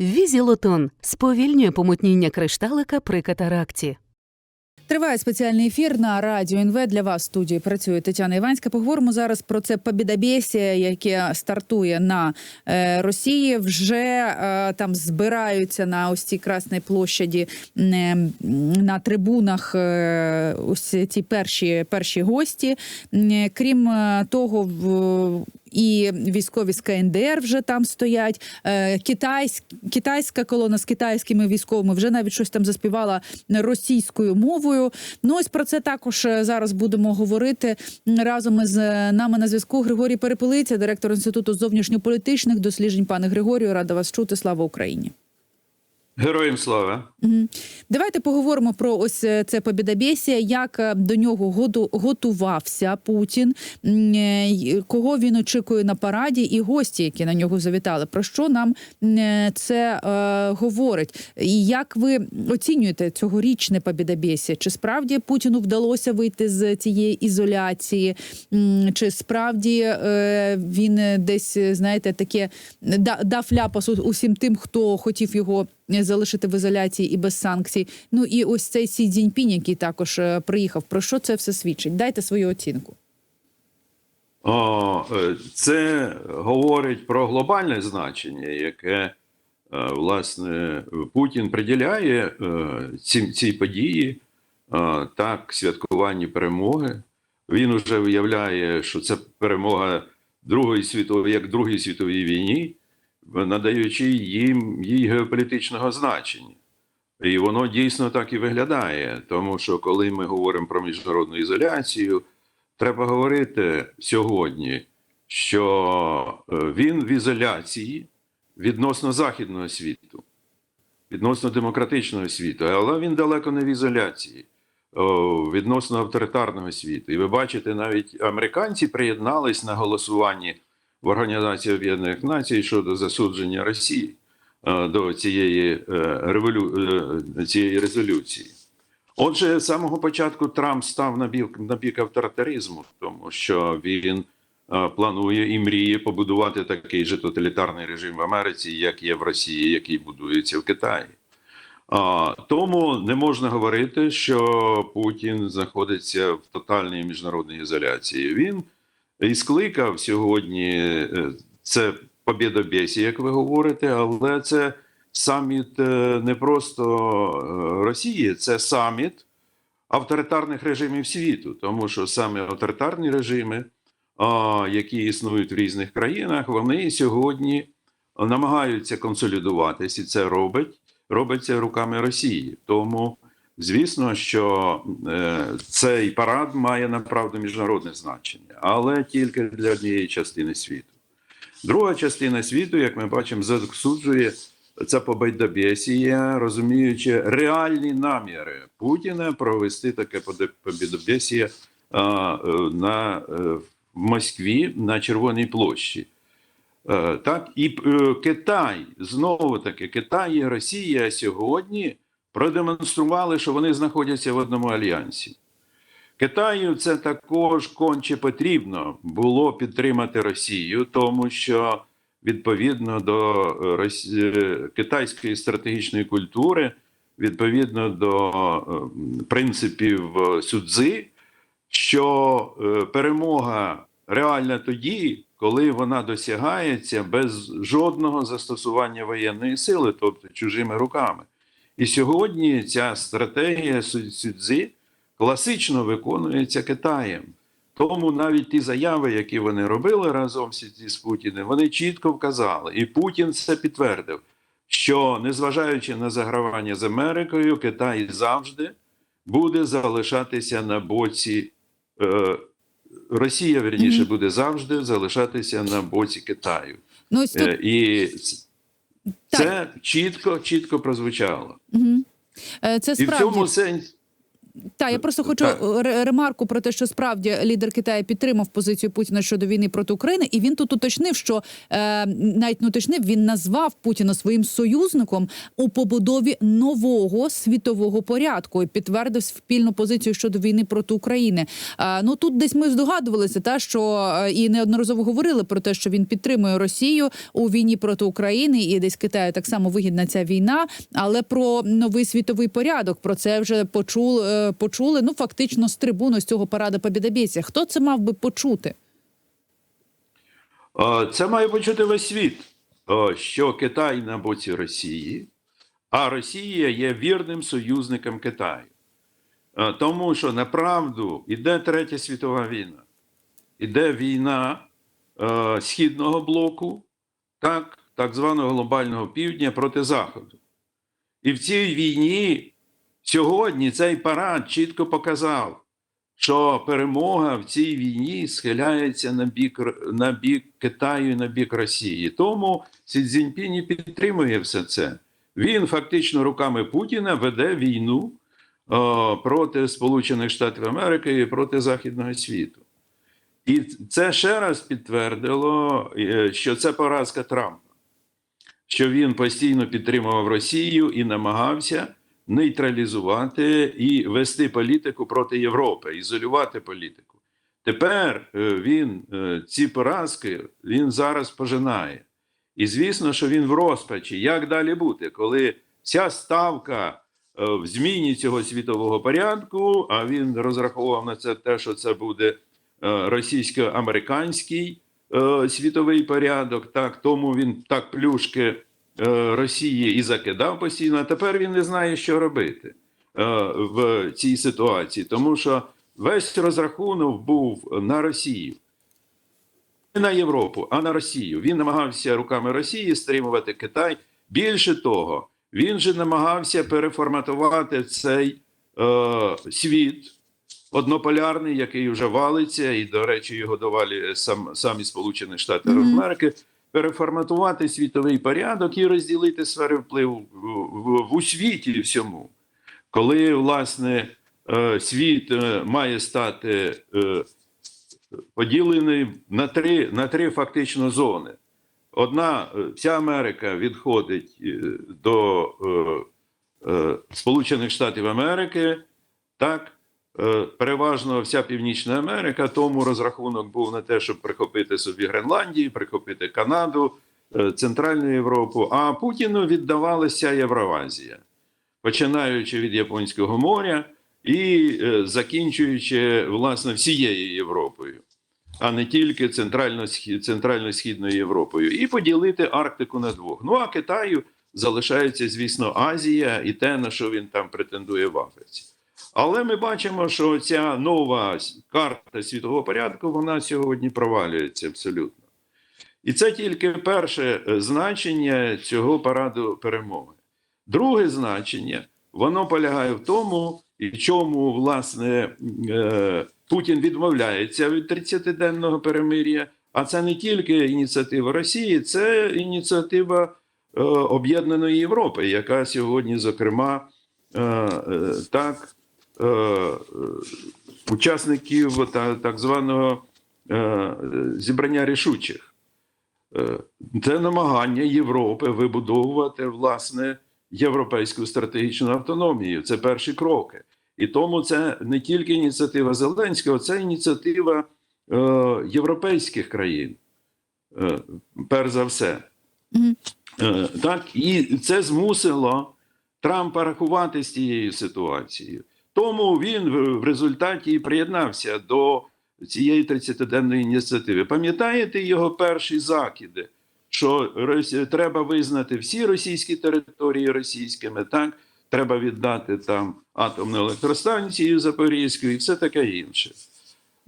Візілотон сповільнює помутніння кришталика при катаракті. Триває спеціальний ефір на радіо НВ. Для вас в студії працює Тетяна Іванська. Поговоримо зараз про це побідобєсія, яке стартує на е, Росії. Вже е, там збираються на ось цій красній площаді е, на трибунах. Е, ось ці перші перші гості. М, Крім е, того, в і військові з КНДР вже там стоять. Е, Китайсь, китайська колона з китайськими військовими вже навіть щось там заспівала російською мовою. Ну ось про це також е, зараз будемо говорити разом із е, нами на зв'язку. Григорій Перепелиця, директор інституту зовнішньополітичних досліджень. Пане Григорію, рада вас чути. Слава Україні. Героям слава. Давайте поговоримо про ось е, це побідобєсія, як е, до нього готувався Путін, е, кого він очікує на параді, і гості, які на нього завітали. Про що нам це е, говорить? І як ви оцінюєте цьогорічне побідобєсія? Чи справді Путіну вдалося вийти з цієї ізоляції? Чи справді е, він десь знаєте таке дав ляпас усім тим, хто хотів його залишити в ізоляції і без санкцій? Ну і ось цей Сі Цзіньпінь, який також е, приїхав. Про що це все свідчить? Дайте свою оцінку. О, е, це говорить про глобальне значення, яке е, власне Путін приділяє е, цій, цій події, е, так, святкуванні перемоги. Він уже виявляє, що це перемога Другої світової, як Другій світовій війні, надаючи їм їй геополітичного значення. І воно дійсно так і виглядає, тому що коли ми говоримо про міжнародну ізоляцію, треба говорити сьогодні, що е, він в ізоляції відносно західного світу, відносно демократичного світу, але він далеко не в ізоляції відносно авторитарного світу. І ви бачите, навіть американці приєднались на голосуванні в Організації Об'єднаних Націй щодо засудження Росії е, до цієї, е, револю... е, цієї резолюції. Отже, з самого початку Трамп став на бік, на бік авторитаризму, тому що він планує і мріє побудувати такий же тоталітарний режим в Америці, як є в Росії, який будується в Китаї. Тому не можна говорити, що Путін знаходиться в тотальній міжнародній ізоляції. Він і скликав сьогодні е, це побєдобєсі, як ви говорите, але це саміт е, не просто е, Росії, це саміт авторитарних режимів світу, тому що саме авторитарні режими, які існують в різних країнах, вони сьогодні намагаються консолідуватись, і це робить, робиться руками Росії. Тому, звісно, що е, цей парад має направду міжнародне значення, але тільки для однієї частини світу. Друга частина світу, як ми бачимо, засуджує це победобєсія, розуміючи реальні наміри Путіна провести таке победобєсія на е, в Москві на Червоній площі. Е, Так, і е, Китай знову таки Китай і Росія сьогодні продемонстрували, що вони знаходяться в одному альянсі. Китаю це також конче потрібно було підтримати Росію, тому що відповідно до е, е, китайської стратегічної культури, відповідно до е, принципів Сюдзи, що перемога реальна тоді, коли вона досягається без жодного застосування воєнної сили, тобто чужими руками. І сьогодні ця стратегія Сюдзи класично виконується Китаєм. Тому навіть ті заяви, які вони робили разом з Путіним, вони чітко вказали, і Путін це підтвердив, що незважаючи на загравання з Америкою, Китай завжди буде залишатися на боці е, Росія, верніше, буде завжди залишатися на боці Китаю. Ну тут Е, і. Це чітко, чітко прозвучало. Угу. Це це І в цьому сенсі. Та я просто хочу Так. ремарку про те, що справді лідер Китаю підтримав позицію Путіна щодо війни проти України, і він тут уточнив, що е, навіть не уточнив, він назвав Путіна своїм союзником у побудові нового світового порядку і підтвердив спільну позицію щодо війни проти України. Е, ну тут десь ми здогадувалися, та що е, і неодноразово говорили про те, що він підтримує Росію у війні проти України, і десь Китаю так само вигідна ця війна. Але про новий світовий порядок про це вже почули, е, почули. Ну фактично з трибуни з цього парада Побєдобєсія. Хто це мав би почути? Е, Це має почути весь світ, е, що Китай на боці Росії, а Росія є вірним союзником Китаю. Е, Тому що направду іде Третя світова війна, іде війна Східного блоку, так, так званого глобального півдня проти Заходу. І в цій війні сьогодні цей парад чітко показав, що перемога в цій війні схиляється на бік, на бік Китаю на бік Росії. Тому Сі Цзіньпінь і підтримує все це. Він фактично руками Путіна веде війну е, проти Сполучених Штатів Америки і проти Західного світу. І це ще раз підтвердило, е, що це поразка Трампа, що він постійно підтримував Росію і намагався нейтралізувати і вести політику проти Європи, ізолювати політику. Тепер е, він е, ці поразки він зараз пожинає. І звісно, що він в розпачі. Як далі бути, коли ця ставка е, в зміні цього світового порядку, а він розраховував на це те, що це буде російсько-американський світовий порядок, так тому він так плюшки Росії і закидав постійно. А тепер він не знає, що робити е, в цій ситуації, тому що весь розрахунок був на Росію. Не на Європу, а на Росію. Він намагався руками Росії стримувати Китай. Більше того, він же намагався переформатувати цей е, світ однополярний, який вже валиться, і, до речі, його давали сам, самі Сполучені Штати. Америки, переформатувати світовий порядок і розділити сфери впливу в, у світі всьому. Коли, власне, е, світ е, має стати е, поділений на три, на три фактично зони. Одна, вся Америка відходить до Сполучених Штатів Америки, так, переважно вся Північна Америка, тому розрахунок був на те, щоб прихопити собі Гренландію, прихопити Канаду, е, Центральну Європу, а Путіну віддавалася Євроазія, починаючи від Японського моря і е, закінчуючи власне всією Європою, а не тільки центрально-східною Європою, і поділити Арктику на двох. Ну а Китаю залишається, звісно, Азія і те, на що він там претендує в Африці. Але ми бачимо, що ця нова карта світового порядку вона сьогодні провалюється абсолютно. І це тільки перше е, значення цього параду перемоги. Друге значення воно полягає в тому, і в чому власне е, Путін відмовляється від 30-денного перемир'я. А це не тільки ініціатива Росії, це ініціатива е, Об'єднаної Європи, яка сьогодні, зокрема, так учасників та, так званого е, зібрання рішучих. Е, Це намагання Європи вибудовувати власне європейську стратегічну автономію. Це перші кроки. І тому це не тільки ініціатива Зеленського, це ініціатива е, європейських країн, е, перш за все. Е, так, і це змусило Трампа рахувати з цією ситуацією. Тому він в результаті і приєднався до цієї 30-денної ініціативи. Пам'ятаєте його перші закиди, що треба визнати всі російські території російськими, так? Треба віддати там атомну електростанцію Запорізьку і все таке інше.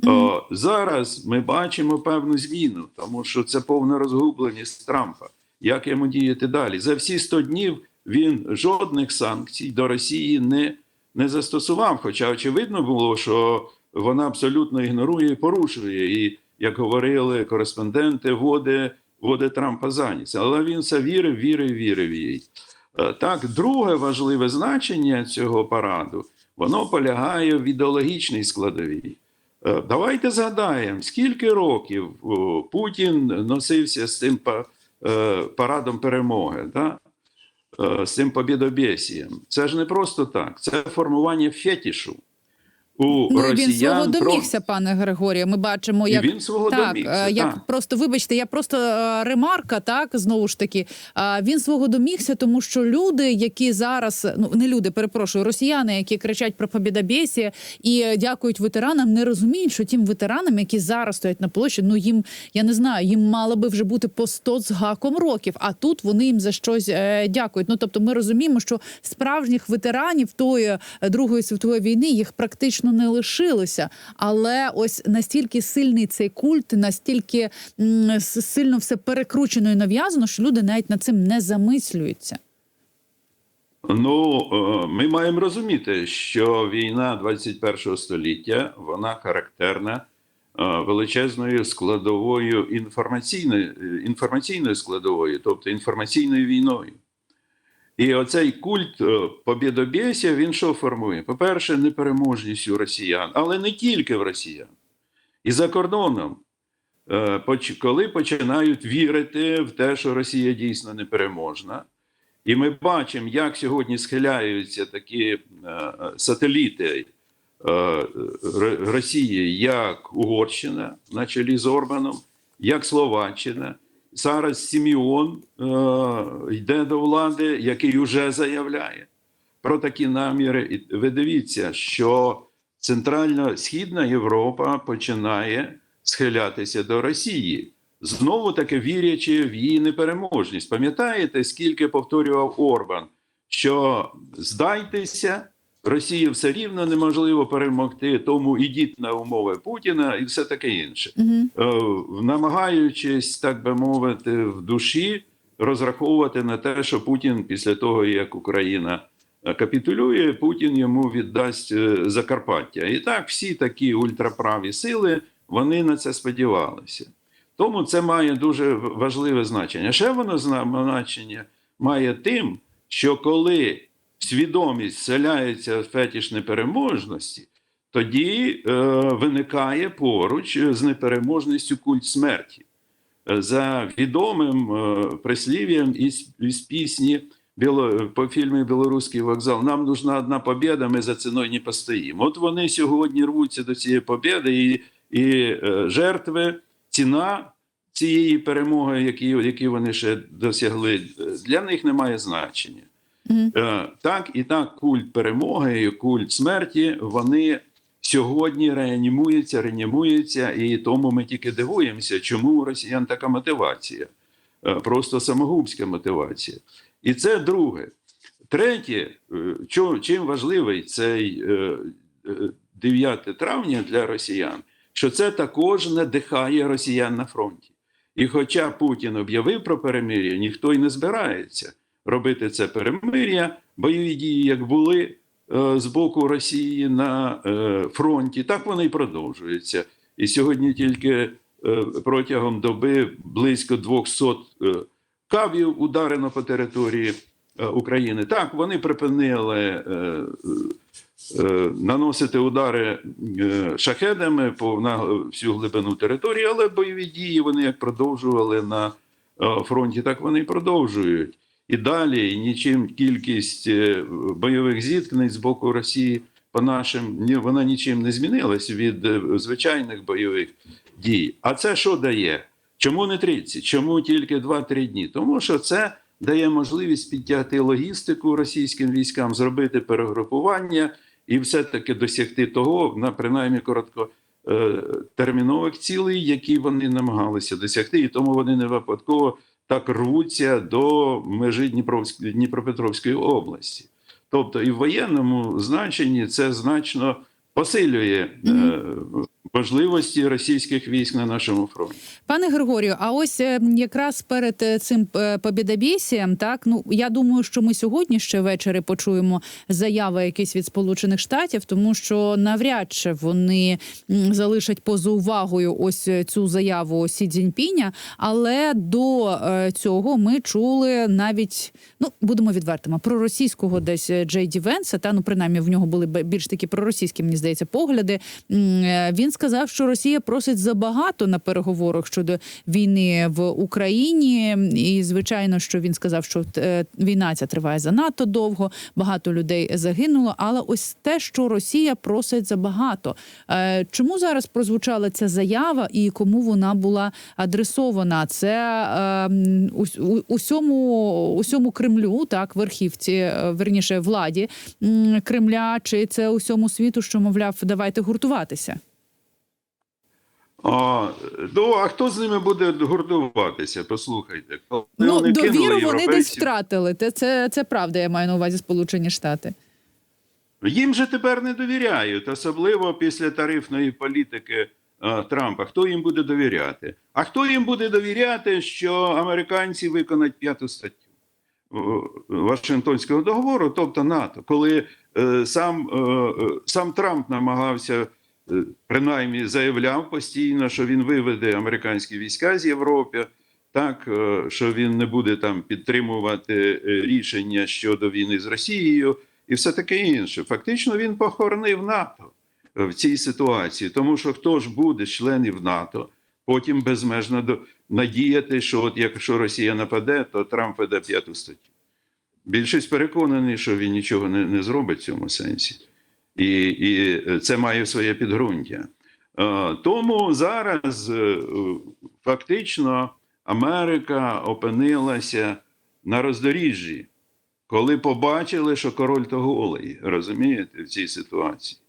О, зараз ми бачимо певну зміну, тому що це повна розгубленість Трампа. Як йому діяти далі? За всі 100 днів він жодних санкцій до Росії не, не застосував. Хоча очевидно було, що вона абсолютно ігнорує і порушує. І, як говорили кореспонденти, води, води Трампа за ніс. Але він все вірив, вірив, вірив їй. Е, Так, друге важливе значення цього параду воно полягає в ідеологічній складовій. Е, Давайте згадаємо, скільки років Путін носився з цим е, парадом перемоги, да? Е, з цим побідобєсієм. Це ж не просто так, це формування фетішу. У Ну, він росіян свого про- домігся, пане Григорія. Ми бачимо, як він свого так, домігся, е, як так. просто вибачте, я просто е, ремарка, так знову ж таки. е, Він свого домігся, тому що люди, які зараз ну не люди, перепрошую, росіяни, які кричать про побідобєсія і дякують ветеранам, не розуміють, що тим ветеранам, які зараз стоять на площі, ну їм я не знаю, їм мало би вже бути по 100 з гаком років. А тут вони їм за щось е, дякують. Ну тобто, ми розуміємо, що справжніх ветеранів тої е, другої світової війни їх практично не лишилося. Але ось настільки сильний цей культ, настільки сильно все перекручено і нав'язано, що люди навіть над цим не замислюються. Ну, е, ми маємо розуміти, що війна 21 століття вона характерна е, величезною складовою інформаційною, інформаційною складовою, тобто інформаційною війною. І оцей культ е, побєдобєсія, він що формує? По-перше, непереможність у росіян, але не тільки в росіян. І за кордоном, е, коли починають вірити в те, що Росія дійсно непереможна. І ми бачимо, як сьогодні схиляються такі е, сателіти Росії, як Угорщина на чолі з Орбаном, як Словаччина. Зараз Сіміон е, йде до влади, який вже заявляє про такі наміри. І ви дивіться, що Центрально-Східна Європа починає схилятися до Росії, знову таки вірячи в її непереможність. Пам'ятаєте, скільки повторював Орбан, що здайтеся, Росію все рівно неможливо перемогти, тому ідіть на умови Путіна і все таке інше. Угу. Намагаючись, так би мовити, в душі розраховувати на те, що Путін після того, як Україна е, капітулює, Путін йому віддасть е, Закарпаття. І так, всі такі ультраправі сили вони на це сподівалися. Тому це має дуже важливе значення. Ще воно значення має тим, що коли в свідомість вселяється фетіш непереможності, тоді е, виникає поруч з непереможністю культ смерті. Е, За відомим е, прислів'ям із, із пісні Біло, по фільмі Білоруський вокзал нам нужна одна побєда, ми за ціною не постоїмо. От вони сьогодні рвуться до цієї побєди, і, і е, жертви, ціна цієї перемоги, які, які вони ще досягли, для них не має значення. Е, Так і так, культ перемоги, і культ смерті, вони сьогодні реанімуються, реанімуються, і тому ми тільки дивуємося, чому у росіян така мотивація, Е, просто самогубська мотивація. І це друге. Третє, е, чим важливий цей е, е, 9 травня для росіян, що це також надихає росіян на фронті. І хоча Путін об'явив про перемир'я, ніхто й не збирається робити це перемир'я, бойові дії, як були е, з боку Росії на е, фронті, так вони і продовжуються. І сьогодні тільки е, протягом доби близько 200 е, кавів ударено по території України. Так, вони припинили наносити удари шахедами по на всю глибину території, але бойові дії вони як продовжували на фронті, так вони і продовжують. І далі нічим кількість е, бойових зіткнень з боку Росії по нашим ні, вона нічим не змінилась від е, звичайних бойових дій. А це що дає? Чому не 30? Чому тільки 2-3 дні? Тому що це дає можливість підтягти логістику російським військам, зробити перегрупування і все-таки досягти того, на принаймні коротко. е, Термінових цілей, які вони намагалися досягти, і тому вони не випадково так рвуться до межі Дніпропетровської області. Тобто, і в воєнному значенні це значно посилює е, можливості російських військ на нашому фронті. Пане Григорію, а ось е, якраз перед е, цим е, побєдобєсієм, так ну я думаю, що ми сьогодні ще ввечері почуємо заяви якісь від Сполучених Штатів, тому що навряд чи вони залишать поза увагою ось цю заяву Сі Цзіньпіня. Але до цього ми чули навіть ну будемо відвертими про російського десь Джей Ді Венса. Та ну принаймні в нього були більш такі проросійські, мені здається, погляди. Він сказав, що Росія просить забагато на переговорах щодо війни в Україні. І звичайно, що він сказав, що е, війна ця триває занадто довго, багато людей загинуло. Але ось те, що Росія просить забагато. Е, Чому зараз прозвучала ця заява і кому вона була адресована? Це е, усьому, усьому Кремлю, так, верхівці, верніше владі Кремля, чи це усьому світу, що мовляв, давайте гуртуватися? А, ну, а хто з ними буде гуртуватися? Послухайте. Коли Ну, вони кинули довіру вони десь втратили. Це, це, це правда, я маю на увазі Сполучені Штати. Їм же тепер не довіряють, особливо після тарифної політики е, Трампа. Хто їм буде довіряти? А хто їм буде довіряти, що американці виконають п'яту статтю Вашингтонського договору, тобто НАТО, коли е, сам, е, е, сам Трамп намагався, принаймні заявляв постійно, що він виведе американські війська з Європи. Так, е, що він не буде там підтримувати е, рішення щодо війни з Росією і все таке інше. Фактично він похоронив НАТО е, в цій ситуації, тому що хто ж буде членів НАТО, потім безмежно до- надіяти, що от якщо Росія нападе, то Трамп веде п'яту статтю. Більшість переконаний, що він нічого не, не зробить в цьому сенсі, і, і це має своє підґрунтя. Е, Тому зараз е, фактично Америка опинилася на роздоріжжі коли побачили, що король то голий, розумієте, в цій ситуації.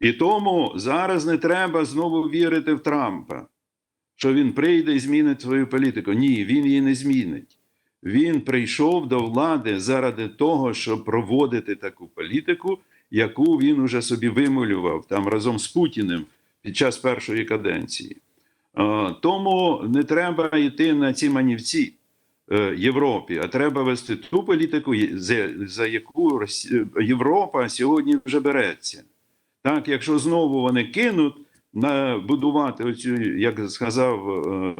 І тому зараз не треба знову вірити в Трампа, що він прийде і змінить свою політику. Ні, він її не змінить. Він прийшов до влади заради того, щоб проводити таку політику, яку він уже собі вималював там разом з Путіним під час першої каденції. Тому не треба йти на ці манівці. е, Європі, а треба вести ту політику, за, за яку Європа сьогодні вже береться. Так, якщо знову вони кинуть на будувати оцю, як сказав е,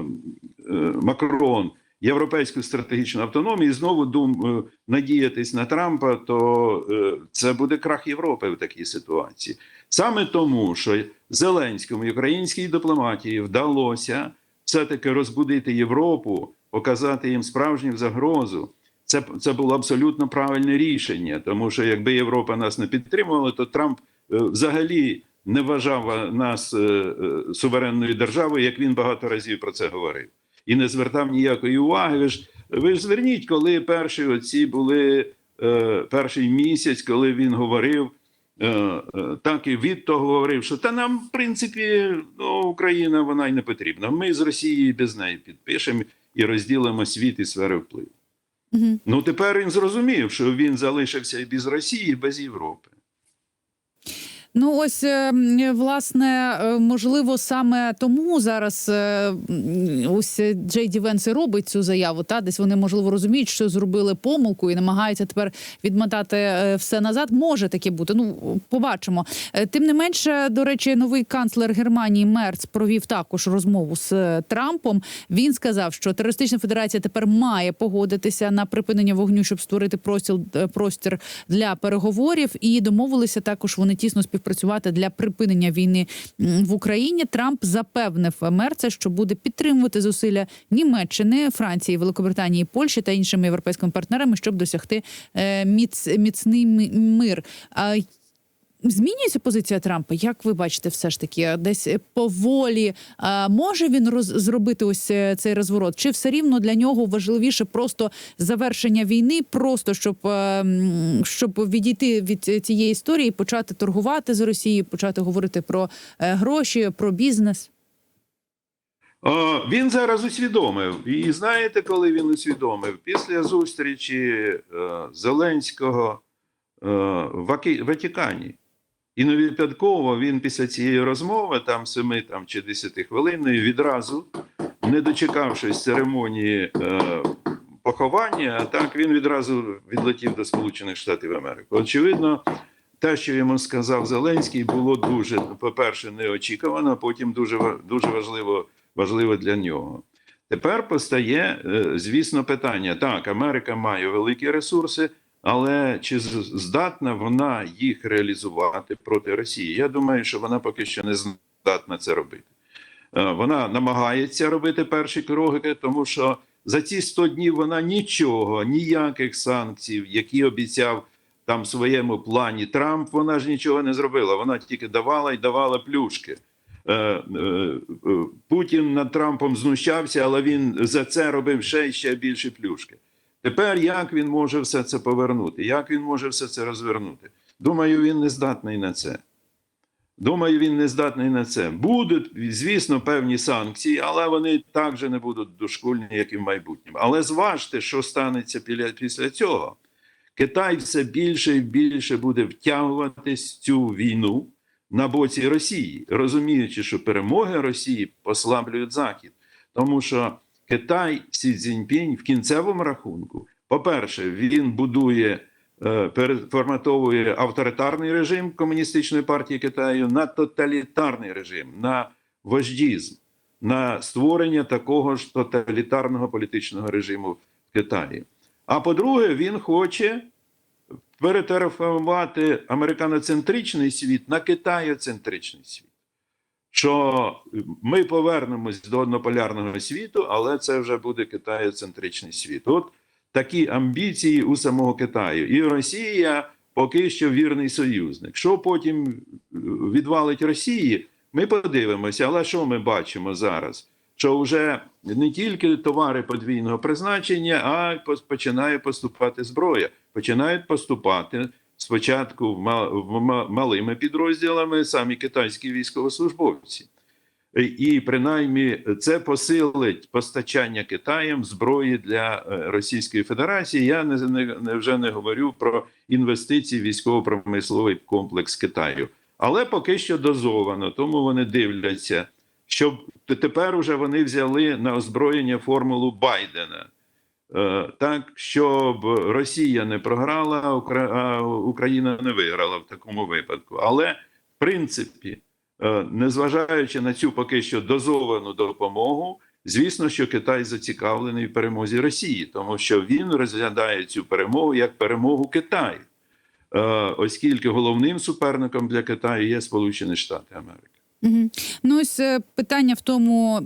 е, Макрон, європейську стратегічну автономію, і знову дум, е, надіятись на Трампа, то е, це буде крах Європи в такій ситуації. Саме тому, що Зеленському і українській дипломатії вдалося все-таки розбудити Європу, показати їм справжню загрозу. Це, це було абсолютно правильне рішення, тому що якби Європа нас не підтримувала, то Трамп е, взагалі не вважав нас суверенною державою, як він багато разів про це говорив, і не звертав ніякої уваги. Ви ж ви ж зверніть, коли перші оці були е, перший місяць, коли він говорив. е, е, Так і від того говорив, що та нам, в принципі, ну, Україна вона й не потрібна. Ми з Росією без неї підпишемо і розділимо світ і сфери впливу. Угу. Ну тепер він зрозумів, що він залишився і без Росії, і без Європи. Ну ось е, власне, е, можливо, саме тому зараз е, ось Джей Ді Венс робить цю заяву. Та десь вони можливо розуміють, що зробили помилку і намагаються тепер відмотати все назад. Може таке бути. Ну побачимо. Тим не менше, до речі, новий канцлер Германії Мерц провів також розмову з Трампом. Він сказав, що терористична федерація тепер має погодитися на припинення вогню, щоб створити простір, для переговорів. І домовилися також вони тісно співпрацювати для припинення війни в Україні. Трамп запевнив Мерце, що буде підтримувати зусилля Німеччини, Франції, Великобританії, Польщі та іншими європейськими партнерами, щоб досягти е, міц, міцний мир. Змінюється позиція Трампа. Як ви бачите, все ж таки, десь е, поволі а, може він роз, зробити ось е, цей розворот? Чи все рівно для нього важливіше просто завершення війни, просто щоб, е, щоб відійти від цієї історії, почати торгувати з Росією, почати говорити про е, гроші, про бізнес? Він зараз усвідомив. І знаєте, коли він усвідомив? Після зустрічі е, Зеленського е, в Ватикані. І не випадково він після цієї розмови, там 7 там, чи 10 хвилинної, відразу, не дочекавшись церемонії е, поховання, так він відразу відлетів до Сполучених Штатів Америки. Очевидно, те, що йому сказав Зеленський, було дуже, по-перше, неочікувано, а потім дуже, дуже важливо, важливо для нього. Тепер постає, е, звісно, питання: так, Америка має великі ресурси, але чи здатна вона їх реалізувати проти Росії? Я думаю, що вона поки що не здатна це робити. Е, Вона намагається робити перші кроки, тому що за ці 100 днів вона нічого, ніяких санкцій, які обіцяв там своєму плані Трамп, вона ж нічого не зробила. Вона тільки давала і давала плюшки. Е, е, Путін над Трампом знущався, але він за це робив ще й ще більше плюшки. Тепер як він може все це повернути? Як він може все це розвернути? Думаю, він не здатний на це. Думаю, він не здатний на це. Будуть, звісно, певні санкції, але вони так же не будуть дошкульні, як і в майбутньому. Але зважте, що станеться після цього. Китай все більше і більше буде втягуватись в цю війну на боці Росії, розуміючи, що перемоги Росії послаблюють Захід. Тому що Китай Сі Цзіньпінь в кінцевому рахунку, по-перше, він будує, е, переформатовує авторитарний режим комуністичної партії Китаю на тоталітарний режим, на вождізм, на створення такого ж тоталітарного політичного режиму в Китаї. А по-друге, він хоче перетерформувати американоцентричний світ на китаєцентричний світ. Що ми повернемось до однополярного світу, але це вже буде китаєцентричний світ. От такі амбіції у самого Китаю. І Росія поки що вірний союзник. Що потім е, відвалить Росії, ми подивимося. Але що ми бачимо зараз? Що вже не тільки товари подвійного призначення, а й починає поступати зброя. Починають поступати спочатку малими підрозділами самі китайські військовослужбовці. І- принаймні це посилить постачання Китаєм зброї для е, Російської Федерації. Я не, не вже не говорю про інвестиції в військово-промисловий комплекс Китаю, але поки що дозовано, тому вони дивляться, щоб тепер уже вони взяли на озброєння формулу Байдена. Е, Так, щоб Росія не програла, а Україна не виграла в такому випадку. Але в принципі, е, незважаючи на цю поки що дозовану допомогу, звісно, що Китай зацікавлений в перемозі Росії, тому що він розглядає цю перемогу як перемогу Китаю, Е, оскільки головним суперником для Китаю є Сполучені Штати Америки. Ну ось питання в тому.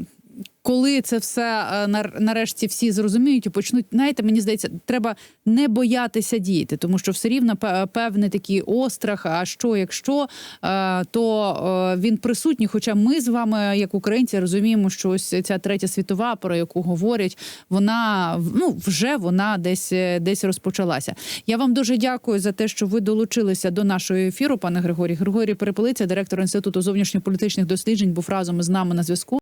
Коли це все е, нарешті всі зрозуміють і почнуть, знаєте, мені здається, треба не боятися діяти, тому що все рівно певний такий острах. А що якщо е, то е, він присутній? Хоча ми з вами, як українці, розуміємо, що ось ця третя світова, про яку говорять, вона ну вже вона десь десь розпочалася. Я вам дуже дякую за те, що ви долучилися до нашого ефіру, пане Григорій. Григорій Перепелиця, директор інституту зовнішньополітичних досліджень, був разом з нами на зв'язку.